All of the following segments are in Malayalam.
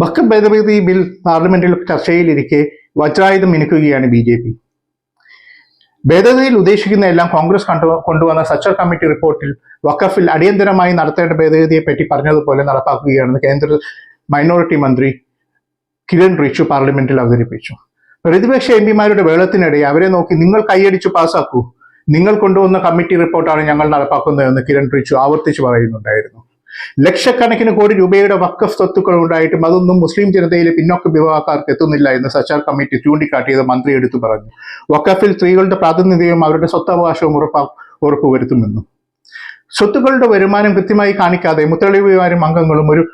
വഖഫ് ഭേദഗതി ബിൽ പാർലമെന്റിൽ ചർച്ചയിലിരിക്കെ വജ്രായുധം മിനുക്കുകയാണ് ബി ജെ പി. ഭേദഗതിയിൽ ഉദ്ദേശിക്കുന്ന എല്ലാം കോൺഗ്രസ് കണ്ടു കൊണ്ടുവന്ന സച്ചർ കമ്മിറ്റി റിപ്പോർട്ടിൽ വഖഫിൽ അടിയന്തരമായി നടത്തേണ്ട ഭേദഗതിയെ പറ്റി പറഞ്ഞതുപോലെ നടപ്പാക്കുകയാണെന്ന് കേന്ദ്ര മൈനോറിറ്റി മന്ത്രി കിരൺ റിച്ചു പാർലമെന്റിൽ അവതരിപ്പിച്ചു. പ്രതിപക്ഷ എം പിമാരുടെ വേളത്തിനിടെ അവരെ നോക്കി നിങ്ങൾ കൈയടിച്ചു പാസ്സാക്കൂ നിങ്ങൾ കൊണ്ടുവന്ന കമ്മിറ്റി റിപ്പോർട്ടാണ് ഞങ്ങൾ നടപ്പാക്കുന്നതെന്ന് കിരൺ റിച്ചു ആവർത്തിച്ചു പറയുന്നുണ്ടായിരുന്നു. ലക്ഷക്കണക്കിന് കോടി രൂപയുടെ വക്കഫ് സ്വത്തുക്കൾ ഉണ്ടായിട്ടും അതൊന്നും മുസ്ലിം ജനതയിലെ പിന്നോക്ക വിഭാഗക്കാർക്ക് എത്തുന്നില്ല എന്ന് സച്ചാർ കമ്മിറ്റി ചൂണ്ടിക്കാട്ടിയത് മന്ത്രി എടുത്തു പറഞ്ഞു. വക്കഫിൽ സ്ത്രീകളുടെ പ്രാതിനിധ്യവും അവരുടെ സ്വത്തവകാശവും ഉറപ്പാ ഉറപ്പുവരുത്തുമെന്നും. സ്വത്തുക്കളുടെ വരുമാനം കൃത്യമായി കാണിക്കാതെ മുത്തളിവുകാരും അംഗങ്ങളും ഒരു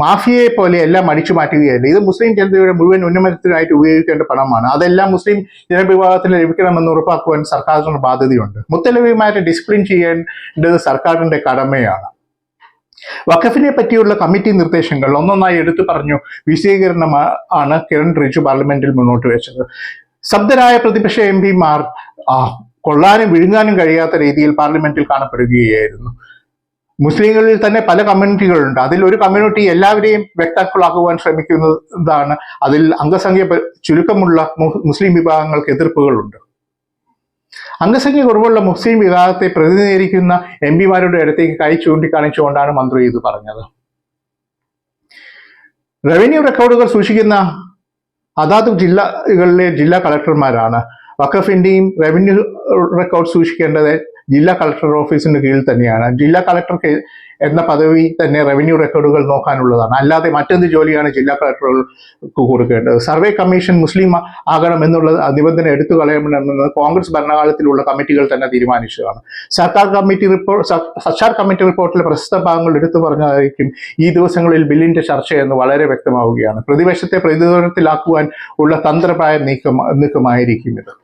മാഫിയയെ പോലെ എല്ലാം അടിച്ചു മാറ്റുകയല്ല ഇത് മുസ്ലിം ജനതയുടെ മുഴുവൻ ഉന്നമനത്തിനായിട്ട് ഉപയോഗിക്കേണ്ട പണമാണ്. അതെല്ലാം മുസ്ലിം ജനവിഭാഗത്തിന് ലഭിക്കണമെന്ന് ഉറപ്പാക്കുവാൻ സർക്കാരിന് ബാധ്യതയുണ്ട്. മുത്തലവിമാരെ ഡിസിപ്ലിൻ ചെയ്യേണ്ടത് സർക്കാരിന്റെ കടമയാണ്. വഖഫിനെ പറ്റിയുള്ള കമ്മിറ്റി നിർദ്ദേശങ്ങൾ ഒന്നൊന്നായി എടുത്തു പറഞ്ഞു. വിശദീകരണം ആണ് കിരൺ റിജു പാർലമെന്റിൽ മുന്നോട്ട് വെച്ചത്. ശബ്ദരായ പ്രതിപക്ഷ എം പിമാർ കൊള്ളാനും വിഴുങ്ങാനും കഴിയാത്ത രീതിയിൽ പാർലമെന്റിൽ കാണപ്പെടുകയായിരുന്നു. മുസ്ലിങ്ങളിൽ തന്നെ പല കമ്മ്യൂണിറ്റികളുണ്ട്. അതിൽ ഒരു കമ്മ്യൂണിറ്റി എല്ലാവരെയും വ്യക്താക്കളാക്കുവാൻ ശ്രമിക്കുന്നതാണ്. അതിൽ അംഗസംഖ്യ ചുരുക്കമുള്ള മുസ്ലിം വിഭാഗങ്ങൾക്ക് എതിർപ്പുകളുണ്ട്. അംഗസംഖ്യ കുറവുള്ള മുസ്ലിം വിഭാഗത്തെ പ്രതിനിധീകരിക്കുന്ന എം പിമാരുടെ അടുത്തേക്ക് കൈ ചൂണ്ടിക്കാണിച്ചുകൊണ്ടാണ് മന്ത്രി ഇത് പറഞ്ഞത്. റവന്യൂ റെക്കോർഡുകൾ സൂക്ഷിക്കുന്ന അതാത് ജില്ലകളിലെ ജില്ലാ കളക്ടർമാരാണ്. വഖഫിന്റെയും റവന്യൂ റെക്കോർഡ് സൂക്ഷിക്കേണ്ടത് ജില്ലാ കളക്ടർ ഓഫീസിന് കീഴിൽ തന്നെയാണ്. ജില്ലാ കളക്ടർക്ക് എന്ന പദവി തന്നെ റവന്യൂ റെക്കോർഡുകൾ നോക്കാനുള്ളതാണ്. അല്ലാതെ മറ്റെന്ത് ജോലിയാണ് ജില്ലാ കളക്ടറുകൾക്ക് കൊടുക്കേണ്ടത്. സർവേ കമ്മീഷൻ മുസ്ലിം ആകണം എന്നുള്ള നിബന്ധന എടുത്തു കളയണമെന്ന് കോൺഗ്രസ് ഭരണകാലത്തിലുള്ള കമ്മിറ്റികൾ തന്നെ തീരുമാനിച്ചതാണ്. സർക്കാർ കമ്മിറ്റി റിപ്പോർട്ട് സർക്കാർ കമ്മിറ്റി റിപ്പോർട്ടിലെ പ്രശസ്ത ഭാഗങ്ങൾ എടുത്തു പറഞ്ഞതായിരിക്കും ഈ ദിവസങ്ങളിൽ ബില്ലിന്റെ ചർച്ചയെന്ന് വളരെ വ്യക്തമാവുകയാണ്. പ്രതിപക്ഷത്തെ പ്രതിരോധത്തിലാക്കുവാൻ ഉള്ള തന്ത്രപ്രായ നീക്കം നീക്കമായിരിക്കും ഇത്.